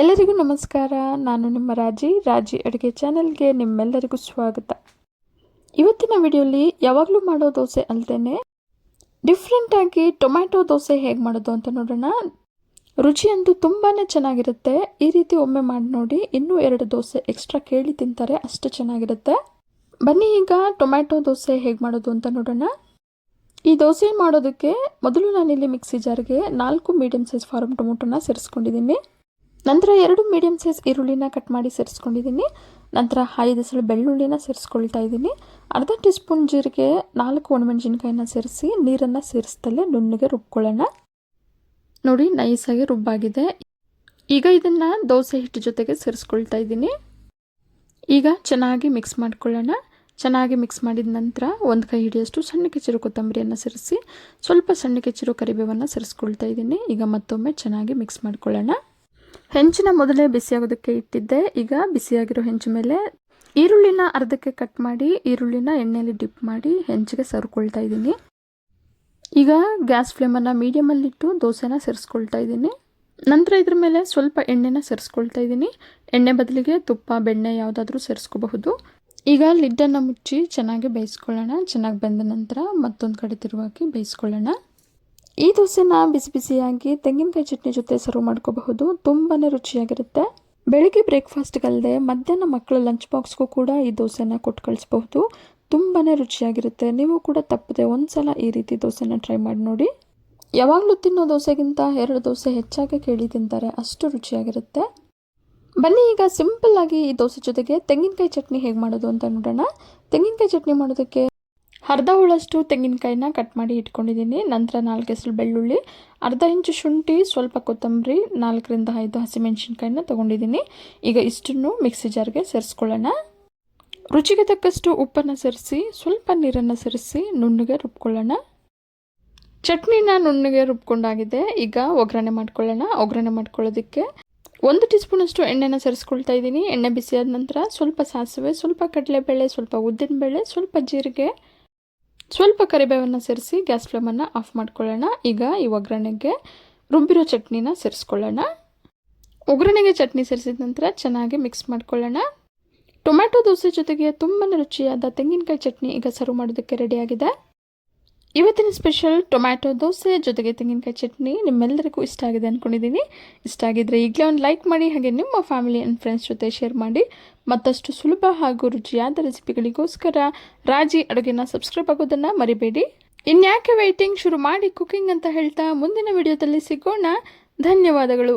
ಎಲ್ಲರಿಗೂ ನಮಸ್ಕಾರ. ನಾನು ನಿಮ್ಮ ರಾಜಿ. ರಾಜಿ ಅಡುಗೆ ಚಾನೆಲ್ಗೆ ನಿಮ್ಮೆಲ್ಲರಿಗೂ ಸ್ವಾಗತ. ಇವತ್ತಿನ ವಿಡಿಯೋಲಿ ಯಾವಾಗಲೂ ಮಾಡೋ ದೋಸೆ ಅಲ್ಲದೆ ಡಿಫ್ರೆಂಟಾಗಿ ಟೊಮ್ಯಾಟೊ ದೋಸೆ ಹೇಗೆ ಮಾಡೋದು ಅಂತ ನೋಡೋಣ. ರುಚಿ ಅಂತೂ ತುಂಬಾ ಚೆನ್ನಾಗಿರುತ್ತೆ. ಈ ರೀತಿ ಒಮ್ಮೆ ಮಾಡಿ ನೋಡಿ. ಇನ್ನೂ ಎರಡು ದೋಸೆ ಎಕ್ಸ್ಟ್ರಾ ಕೇಳಿ ತಿಂತಾರೆ. ಅಷ್ಟು ಚೆನ್ನಾಗಿರುತ್ತೆ. ಬನ್ನಿ ಈಗ ಟೊಮ್ಯಾಟೊ ದೋಸೆ ಹೇಗೆ ಮಾಡೋದು ಅಂತ ನೋಡೋಣ. ಈ ದೋಸೆ ಮಾಡೋದಕ್ಕೆ ಮೊದಲು ನಾನಿಲ್ಲಿ ಮಿಕ್ಸಿ ಜಾರ್ಗೆ ನಾಲ್ಕು ಮೀಡಿಯಮ್ ಸೈಜ್ ಫಾರಮ್ ಟೊಮೊಟೊನ ಸೇರಿಸ್ಕೊಂಡಿದ್ದೀನಿ. ನಂತರ ಎರಡು ಮೀಡಿಯಮ್ ಸೈಜ್ ಈರುಳ್ಳಿನ ಕಟ್ ಮಾಡಿ ಸೇರಿಸ್ಕೊಂಡಿದ್ದೀನಿ. ನಂತರ ಐದು ಸಲ ಬೆಳ್ಳುಳ್ಳಿನ ಸೇರಿಸ್ಕೊಳ್ತಾ ಇದ್ದೀನಿ. ಅರ್ಧ ಟೀ ಸ್ಪೂನ್ ಜೀರಿಗೆ, ನಾಲ್ಕು ಒಣಮೆಣಸಿನ್ಕಾಯಿನ ಸೇರಿಸಿ ನೀರನ್ನು ಸೇರಿಸ್ತಲೇ ನುಣ್ಣಗೆ ರುಬ್ಕೊಳ್ಳೋಣ. ನೋಡಿ, ನೈಸಾಗಿ ರುಬ್ಬಾಗಿದೆ. ಈಗ ಇದನ್ನು ದೋಸೆ ಹಿಟ್ಟು ಜೊತೆಗೆ ಸೇರಿಸ್ಕೊಳ್ತಾ ಇದ್ದೀನಿ. ಈಗ ಚೆನ್ನಾಗಿ ಮಿಕ್ಸ್ ಮಾಡ್ಕೊಳ್ಳೋಣ. ಚೆನ್ನಾಗಿ ಮಿಕ್ಸ್ ಮಾಡಿದ ನಂತರ ಒಂದು ಕೈ ಹಿಡಿಯಷ್ಟು ಸಣ್ಣ ಕೆಚ್ಚಿರೋ ಕೊತ್ತಂಬರಿಯನ್ನು ಸೇರಿಸಿ ಸ್ವಲ್ಪ ಸಣ್ಣ ಕೆಚ್ಚಿರು ಕರಿಬೇವನ್ನು ಸೇರಿಸ್ಕೊಳ್ತಾ ಇದ್ದೀನಿ. ಈಗ ಮತ್ತೊಮ್ಮೆ ಚೆನ್ನಾಗಿ ಮಿಕ್ಸ್ ಮಾಡ್ಕೊಳ್ಳೋಣ. ಹೆಂಚಿನ ಮೊದಲೇ ಬಿಸಿಯಾಗೋದಕ್ಕೆ ಇಟ್ಟಿದ್ದೆ. ಈಗ ಬಿಸಿಯಾಗಿರೋ ಹೆಂಚು ಮೇಲೆ ಈರುಳ್ಳಿನ ಅರ್ಧಕ್ಕೆ ಕಟ್ ಮಾಡಿ, ಈರುಳ್ಳಿನ ಎಣ್ಣೆಯಲ್ಲಿ ಡಿಪ್ ಮಾಡಿ ಹೆಂಚಿಗೆ ಸರ್ಕೊಳ್ತಾ ಇದ್ದೀನಿ. ಈಗ ಗ್ಯಾಸ್ ಫ್ಲೇಮನ್ನು ಮೀಡಿಯಮಲ್ಲಿಟ್ಟು ದೋಸೆನ ಸೇರಿಸ್ಕೊಳ್ತಾ ಇದ್ದೀನಿ. ನಂತರ ಇದ್ರ ಮೇಲೆ ಸ್ವಲ್ಪ ಎಣ್ಣೆನ ಸೇರಿಸ್ಕೊಳ್ತಾ ಇದ್ದೀನಿ. ಎಣ್ಣೆ ಬದಲಿಗೆ ತುಪ್ಪ, ಬೆಣ್ಣೆ ಯಾವುದಾದ್ರೂ ಸೇರಿಸ್ಕೋಬಹುದು. ಈಗ ಲಿಡ್ಡನ್ನು ಮುಚ್ಚಿ ಚೆನ್ನಾಗಿ ಬೇಯಿಸ್ಕೊಳ್ಳೋಣ. ಚೆನ್ನಾಗಿ ಬೆಂದ ನಂತರ ಮತ್ತೊಂದು ಕಡೆ ತಿರುವಾಗಿ ಬೇಯಿಸ್ಕೊಳ್ಳೋಣ. ಈ ದೋಸೆನ ಬಿಸಿ ಬಿಸಿಯಾಗಿ ತೆಂಗಿನಕಾಯಿ ಚಟ್ನಿ ಜೊತೆ ಸರ್ವ್ ಮಾಡ್ಕೋಬಹುದು. ತುಂಬಾ ರುಚಿಯಾಗಿರುತ್ತೆ. ಬೆಳಿಗ್ಗೆ ಬ್ರೇಕ್ಫಾಸ್ಟ್ಗಲ್ಲದೆ ಮಧ್ಯಾಹ್ನ ಮಕ್ಕಳ ಲಂಚ್ ಬಾಕ್ಸ್ಗೂ ಕೂಡ ಈ ದೋಸೆನ ಕೊಟ್ಟು ಕಳಿಸ್ಬಹುದು. ತುಂಬಾ ರುಚಿಯಾಗಿರುತ್ತೆ. ನೀವು ಕೂಡ ತಪ್ಪದೆ ಒಂದ್ಸಲ ಈ ರೀತಿ ದೋಸೆನ ಟ್ರೈ ಮಾಡಿ ನೋಡಿ. ಯಾವಾಗಲೂ ತಿನ್ನೋ ದೋಸೆಗಿಂತ ಎರಡು ದೋಸೆ ಹೆಚ್ಚಾಗಿ ಕೇಳಿ ತಿಂತಾರೆ. ಅಷ್ಟು ರುಚಿಯಾಗಿರುತ್ತೆ. ಬನ್ನಿ ಈಗ ಸಿಂಪಲ್ ಆಗಿ ಈ ದೋಸೆ ಜೊತೆಗೆ ತೆಂಗಿನಕಾಯಿ ಚಟ್ನಿ ಹೇಗೆ ಮಾಡೋದು ಅಂತ ನೋಡೋಣ. ತೆಂಗಿನಕಾಯಿ ಚಟ್ನಿ ಮಾಡೋದಕ್ಕೆ ಅರ್ಧ ಹುಳಷ್ಟು ತೆಂಗಿನಕಾಯಿನ ಕಟ್ ಮಾಡಿ ಇಟ್ಕೊಂಡಿದ್ದೀನಿ. ನಂತರ ನಾಲ್ಕು ಹೆಸರು ಬೆಳ್ಳುಳ್ಳಿ, ಅರ್ಧ ಇಂಚು ಶುಂಠಿ, ಸ್ವಲ್ಪ ಕೊತ್ತಂಬರಿ, ನಾಲ್ಕರಿಂದ ಐದು ಹಸಿಮೆಣಸಿನ್ಕಾಯಿನ ತೊಗೊಂಡಿದ್ದೀನಿ. ಈಗ ಇಷ್ಟನ್ನು ಮಿಕ್ಸಿ ಜಾರ್ಗೆ ಸೇರಿಸ್ಕೊಳ್ಳೋಣ. ರುಚಿಗೆ ತಕ್ಕಷ್ಟು ಉಪ್ಪನ್ನು ಸೇರಿಸಿ, ಸ್ವಲ್ಪ ನೀರನ್ನು ಸೇರಿಸಿ ನುಣ್ಣಗೆ ರುಬ್ಕೊಳ್ಳೋಣ. ಚಟ್ನಿನ ನುಣ್ಣಗೆ ರುಬ್ಕೊಂಡಾಗಿದೆ. ಈಗ ಒಗ್ಗರಣೆ ಮಾಡ್ಕೊಳ್ಳೋಣ. ಒಗ್ಗರಣೆ ಮಾಡ್ಕೊಳ್ಳೋದಕ್ಕೆ ಒಂದು ಟೀ ಸ್ಪೂನಷ್ಟು ಎಣ್ಣೆನ ಸೇರಿಸ್ಕೊಳ್ತಾ ಇದ್ದೀನಿ. ಎಣ್ಣೆ ಬಿಸಿಯಾದ ನಂತರ ಸ್ವಲ್ಪ ಸಾಸಿವೆ, ಸ್ವಲ್ಪ ಕಡಲೆಬೇಳೆ, ಸ್ವಲ್ಪ ಉದ್ದಿನಬೇಳೆ, ಸ್ವಲ್ಪ ಜೀರಿಗೆ ಸ್ವಲ್ಪ ಕರಿಬೇವನ್ನು ಸೇರಿಸಿ ಗ್ಯಾಸ್ ಫ್ಲೇಮನ್ನು ಆಫ್ ಮಾಡ್ಕೊಳ್ಳೋಣ. ಈಗ ಈ ಒಗ್ಗರಣೆಗೆ ರುಬ್ಬಿರೋ ಚಟ್ನಿನ ಸೇರಿಸ್ಕೊಳ್ಳೋಣ. ಒಗ್ಗರಣೆಗೆ ಚಟ್ನಿ ಸೇರಿಸಿದ ನಂತರ ಚೆನ್ನಾಗಿ ಮಿಕ್ಸ್ ಮಾಡ್ಕೊಳ್ಳೋಣ. ಟೊಮ್ಯಾಟೊ ದೋಸೆ ಜೊತೆಗೆ ತುಂಬಾ ರುಚಿಯಾದ ತೆಂಗಿನಕಾಯಿ ಚಟ್ನಿ ಈಗ ಸರ್ವ್ ಮಾಡೋದಕ್ಕೆ ರೆಡಿಯಾಗಿದೆ ಇವತ್ತಿನ ಸ್ಪೆಷಲ್ ಟೊಮ್ಯಾಟೊ ದೋಸೆ ಜೊತೆಗೆ ತೆಂಗಿನಕಾಯಿ ಚಟ್ನಿ ನಿಮ್ಮೆಲ್ಲರಿಗೂ ಇಷ್ಟ ಆಗಿದೆ ಅಂದ್ಕೊಂಡಿದ್ದೀನಿ ಇಷ್ಟ ಆಗಿದ್ದರೆ ಈಗಲೇ ಒಂದು ಲೈಕ್ ಮಾಡಿ, ಹಾಗೆ ನಿಮ್ಮ ಫ್ಯಾಮಿಲಿ ಆ್ಯಂಡ್ ಫ್ರೆಂಡ್ಸ್ ಜೊತೆ ಶೇರ್ ಮಾಡಿ. ಮತ್ತಷ್ಟು ಸುಲಭ ಹಾಗೂ ರುಚಿಯಾದ ರೆಸಿಪಿಗಳಿಗೋಸ್ಕರ ರಾಜಿ ಅಡುಗೆನ ಸಬ್ಸ್ಕ್ರೈಬ್ ಆಗೋದನ್ನು ಮರಿಬೇಡಿ. ಇನ್ಯಾಕೆ ವೈಟಿಂಗ್ ಶುರು ಮಾಡಿ ಕುಕಿಂಗ್ ಅಂತ ಹೇಳ್ತಾ ಮುಂದಿನ ವಿಡಿಯೋದಲ್ಲಿ ಸಿಗೋಣ. ಧನ್ಯವಾದಗಳು.